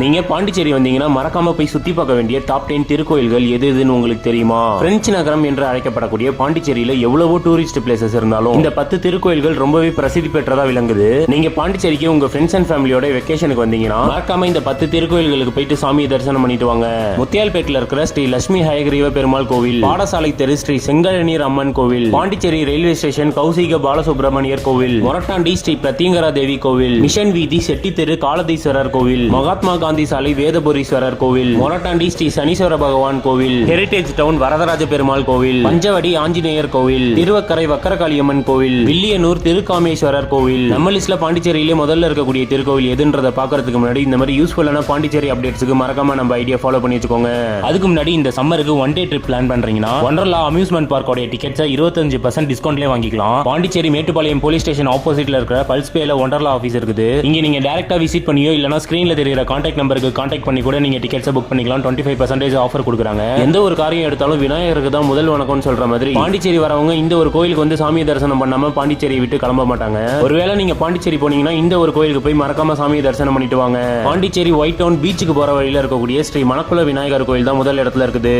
நீங்க பாண்டிச்சேரி வந்தீங்கன்னா மறக்காம போய் சுத்தி பார்க்க வேண்டிய டாப் டென் திருக்கோயில்கள் எது எதுன்னு உங்களுக்கு தெரியுமா? பிரெஞ்சு நகரம் என்று அழைக்கப்படக்கூடிய பாண்டிச்சேரியில எவ்வளவோ டூரிஸ்ட் பிளேசஸ் இருந்தாலும் இந்த பத்து திருக்கோயில்கள் ரொம்பவே பிரசித்தி பெற்றதா விளங்குது. நீங்க பாண்டிச்சேரிக்கு உங்க ஃப்ரெண்ட்ஸ் அண்ட் ஃபேமிலியோட வெக்கேஷனுக்கு வந்தீங்கன்னா மறக்காம இந்த பத்து திருக்கோயில்களுக்கு போயிட்டு சாமியை தரிசனம் பண்ணிட்டு வாங்க. முத்தியால்பேட்டில் இருக்கிற ஸ்ரீ லட்சுமி ஹயகிரீவ பெருமாள் கோவில் பாடசாலை தெரு ஸ்ரீ செங்கழநீர் அம்மன் கோவில் பாண்டிச்சேரி ரயில்வே ஸ்டேஷன் கௌசிக பாலசுப்ரமணியர் கோவில் மொரட்டாண்டி ஸ்ரீ பிரத்யங்கரா தேவி கோவில் மிஷன் வீதி செட்டி தெரு காலதீஸ்வரர் கோவில் மகாத்மா காந்தி சாலை வேதபுரீஸ்வரர் கோவில் மொரட்டாண்டி ஸ்ரீ சனீஸ்வர பகவான் கோவில் ஹெரிடேஜ் டவுன் வரதராஜ பெருமாள் கோவில் பஞ்சவடி ஆஞ்சநேயர் கோவில் திருவக்கரை வக்கரகாளியம்மன் கோவில் வில்லியனூர் திருக்காமேஸ்வரர் கோவில். நம்ம லிஸ்ட்ல பாண்டிச்சேரியிலே முதல்ல இருக்கக்கூடிய திருக்கோவில் எதுன்றத பாக்குறதுக்கு முன்னாடி இந்த மாதிரி யூஸ்ஃபுல்லான பாண்டிச்சேரி அப்டேட்ஸ்க்கு மறக்காம நம்ம ஐடியா ஃபாலோ பண்ணி வச்சுக்கோங்க. அதுக்கு முன்னாடி இந்த சம்மருக்கு ஒன் டே ட்ரிப் பிளான் பண்றீங்கன்னா ஒன்றலா அம்யூஸ்மெண்ட் பார்க்கோட டிக்கெட்ஸை இருபத்தஞ்சு பர்சன்ட் டிஸ்கவுண்ட்லேயே வாங்கிக்கலாம். பாண்டிச்சேரி மேட்டுப்பாளையம் போலீஸ் ஸ்டேஷன் ஆப்போசிட்ல இருக்கிற பல்ஸ்பேல ஒன்றலா ஆஃபீஸ் இருக்குது. இங்க நீங்க டேரக்டா விசிட் பண்ணியோ இல்லைனா ஸ்கிரீன்ல தெரியுற கான்டாக்ட் நம்பருக்கு காண்டாக்ட் பண்ணி கூட நீங்க டிக்கெட்ஸை புக் பண்ணிக்கலாம். டுவெண்ட்டி ஃபைவ் பர்சன்டேஜ் ஆஃபர் கொடுக்குறாங்க. எந்த ஒரு காரியம் எடுத்தாலும் விநாயகருக்கு தான் முதல் வணக்கம்னு சொல்ற மாதிரி பாண்டிச்சேரி வரவங்க இந்த ஒரு கோயிலுக்கு வந்து சாமி தரிசனம் பண்ணாம பாண்டிச்சேரி விட்டு கிளம்ப மாட்டாங்க. ஒருவேளை நீங்க பாண்டிச்சேரி போனீங்கன்னா இந்த ஒரு கோயிலுக்கு போய் மறக்காம சாமியை தரிசனம் பண்ணிட்டு வாங்க. பாண்டிச்சேரி ஒயிட் டவுன் பீச்சுக்கு போற வழியில இருக்கக்கூடிய ஸ்ரீ மணக்குள விநாயகர் கோயில் தான் முதல் இடத்துல இருக்குது.